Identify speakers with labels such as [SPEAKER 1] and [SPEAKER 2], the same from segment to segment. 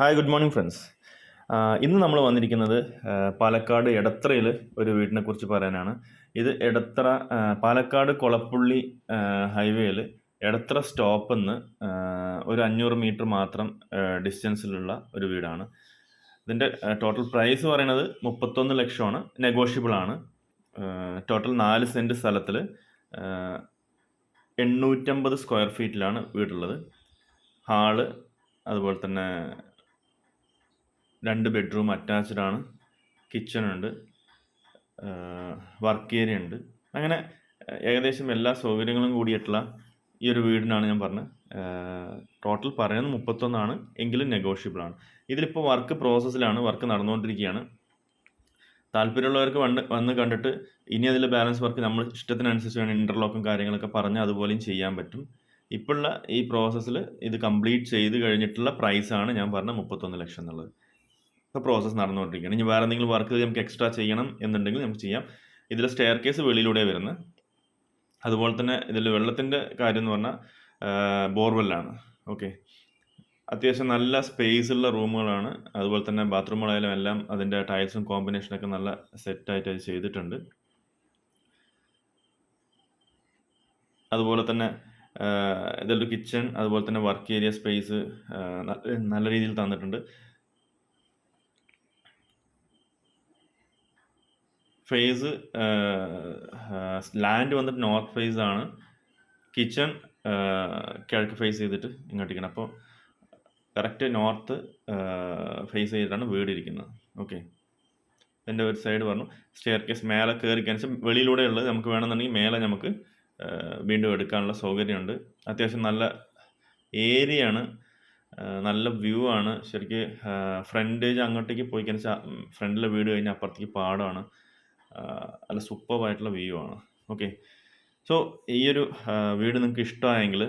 [SPEAKER 1] Hi good morning friends ഇന്ന് നമ്മൾ വന്നിരിക്കുന്നത് പാലക്കാട് എടത്രയിൽ ഒരു വീടിനെ കുറിച്ച് പറയാനാണ്. ഇത് എടത്ര പാലക്കാട് കൊളപ്പുള്ളി ഹൈവേയിൽ എടത്ര സ്റ്റോപ്പിൽ നിന്ന് ഒരു അഞ്ഞൂറ് മീറ്റർ മാത്രം ഡിസ്റ്റൻസിലുള്ള ഒരു വീടാണ്. ഇതിന്റെ ടോട്ടൽ പ്രൈസ് പറയുന്നത് മുപ്പത്തൊന്ന് ലക്ഷമാണ്. നെഗോഷ്യബിൾ ആണ്. ടോട്ടൽ നാല് സെന്റ് സ്ഥലത്തിൽ എണ്ണൂറ്റമ്പത് സ്ക്വയർ ഫീറ്റിലാണ് വീടുള്ളത്. ഹാൾ അതുപോലെ തന്നെ രണ്ട് ബെഡ്റൂം അറ്റാച്ച്ഡ് ആണ്. കിച്ചൺ ഉണ്ട്. വർക്ക് ഏരിയ ഉണ്ട്. അങ്ങനെ ഏകദേശം എല്ലാ സൗകര്യങ്ങളും കൂടിയിട്ടുള്ള ഈ ഒരു വീടിനാണ് ഞാൻ പറഞ്ഞത്. ടോട്ടൽ പറയുന്നത് മുപ്പത്തൊന്നാണ്. എങ്കിലും നെഗോഷ്യബിൾ ആണ്. ഇതിലിപ്പോൾ വർക്ക് പ്രോസസ്സിലാണ് വർക്ക് നടന്നുകൊണ്ടിരിക്കുകയാണ്. താല്പര്യമുള്ളവർക്ക് വന്ന് വന്ന് കണ്ടിട്ട് ഇനി അതിൽ ബാലൻസ് വർക്ക് നമ്മൾ ഇഷ്ടത്തിനനുസരിച്ച് വേണം ഇന്റർലോക്കും കാര്യങ്ങളൊക്കെ പറഞ്ഞ് അതുപോലെയും ചെയ്യാൻ പറ്റും. ഇപ്പോഴുള്ള ഈ പ്രോസസ്സിൽ ഇത് കംപ്ലീറ്റ് ചെയ്ത് കഴിഞ്ഞിട്ടുള്ള പ്രൈസാണ് ഞാൻ പറഞ്ഞ മുപ്പത്തൊന്ന് ലക്ഷം എന്നുള്ളത്. പ്രോസസ്സ് നടന്നുകൊണ്ടിരിക്കുകയാണ്. ഇനി വേറെ എന്തെങ്കിലും വർക്ക് നമുക്ക് എക്സ്ട്രാ ചെയ്യണം എന്നുണ്ടെങ്കിൽ നമുക്ക് ചെയ്യാം. ഇതിൽ സ്റ്റെയർ കേസ് വെളിയിലൂടെ വരുന്നത്. അതുപോലെ തന്നെ ഇതിൽ വെള്ളത്തിന്റെ കാര്യം എന്ന് പറഞ്ഞാൽ ബോർവെല്ലാണ് ഓക്കെ അത്യാവശ്യം നല്ല സ്പേസ് ഉള്ള റൂമുകളാണ്. അതുപോലെ തന്നെ ബാത്റൂമുകളായാലും എല്ലാം അതിന്റെ ടൈൽസും കോമ്പിനേഷനൊക്കെ നല്ല സെറ്റായിട്ട് അത് ചെയ്തിട്ടുണ്ട്. അതുപോലെ തന്നെ ഇതിലൊരു കിച്ചൺ അതുപോലെ തന്നെ വർക്ക് ഏരിയ സ്പേസ് നല്ല രീതിയിൽ തന്നിട്ടുണ്ട്. ഫേസ് ലാൻഡ് വന്നിട്ട് നോർത്ത് ഫേസ് ആണ്. കിച്ചൺ കിഴക്ക് ഫേസ് ചെയ്തിട്ട് ഇങ്ങോട്ടിരിക്കണം അപ്പോൾ കറക്റ്റ് നോർത്ത് ഫേസ് ചെയ്തിട്ടാണ് വീട് ഇരിക്കുന്നത്. ഓക്കെ എന്റെ ഒരു സൈഡ് പറഞ്ഞു. സ്റ്റെയർ കേസ് മേലെ കയറി വെച്ചാൽ വെളിയിലൂടെ ഉള്ളത് നമുക്ക് വേണമെന്നുണ്ടെങ്കിൽ മേലെ നമുക്ക് വീണ്ടും എടുക്കാനുള്ള സൗകര്യമുണ്ട്. അത്യാവശ്യം നല്ല ഏരിയയാണ് നല്ല വ്യൂ ആണ്. ശരിക്ക് ഫ്രണ്ടേജ് അങ്ങോട്ടേക്ക് പോയി കഴിഞ്ഞാൽ ഫ്രണ്ടിലെ വീട് കഴിഞ്ഞാൽ അപ്പുറത്തേക്ക് പാടമാണ് നല്ല സൂപ്പർവായിട്ടുള്ള വ്യൂ ആണ്. ഓക്കെ സോ ഈ ഒരു വീട് നിങ്ങൾക്ക് ഇഷ്ടമായെങ്കിൽ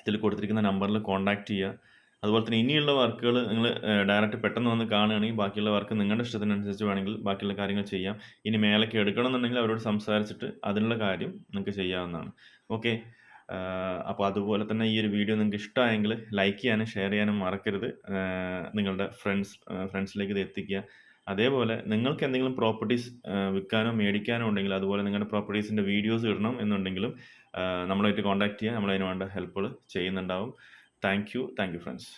[SPEAKER 1] ഇതിൽ കൊടുത്തിരിക്കുന്ന നമ്പറിൽ കോൺടാക്റ്റ് ചെയ്യുക. അതുപോലെ തന്നെ ഇനിയുള്ള വർക്കുകൾ നിങ്ങൾ ഡയറക്റ്റ് പെട്ടെന്ന് വന്ന് കാണുകയാണെങ്കിൽ ബാക്കിയുള്ള വർക്ക് നിങ്ങളുടെ ഇഷ്ടത്തിനനുസരിച്ച് വേണമെങ്കിൽ ബാക്കിയുള്ള കാര്യങ്ങൾ ചെയ്യാം. ഇനി മേലേക്ക് എടുക്കണം എന്നുണ്ടെങ്കിൽ അവരോട് സംസാരിച്ചിട്ട് അതിനുള്ള കാര്യം നിങ്ങൾക്ക് ചെയ്യാവുന്നതാണ്. ഓക്കെ അപ്പോൾ അതുപോലെ തന്നെ ഈ ഒരു വീഡിയോ നിങ്ങൾക്ക് ഇഷ്ടമായെങ്കിൽ ലൈക്ക് ചെയ്യാനും ഷെയർ ചെയ്യാനും മറക്കരുത്. നിങ്ങളുടെ ഫ്രണ്ട്സ് ഫ്രണ്ട്സിലേക്ക് ഇത് എത്തിക്കുക. അതേപോലെ നിങ്ങൾക്ക് എന്തെങ്കിലും പ്രോപ്പർട്ടീസ് വിൽക്കാനോ മേടിക്കാനോ ഉണ്ടെങ്കിൽ അതുപോലെ നിങ്ങളുടെ പ്രോപ്പർട്ടീസിന്റെ വീഡിയോസ് ഇടണം എന്നുണ്ടെങ്കിലും നമ്മളായിട്ട് കോൺടാക്ട് ചെയ്യുക നമ്മളതിന് വേണ്ട ഹെൽപ്പുകൾ ചെയ്യുന്നുണ്ടാവും. Thank you thank you friends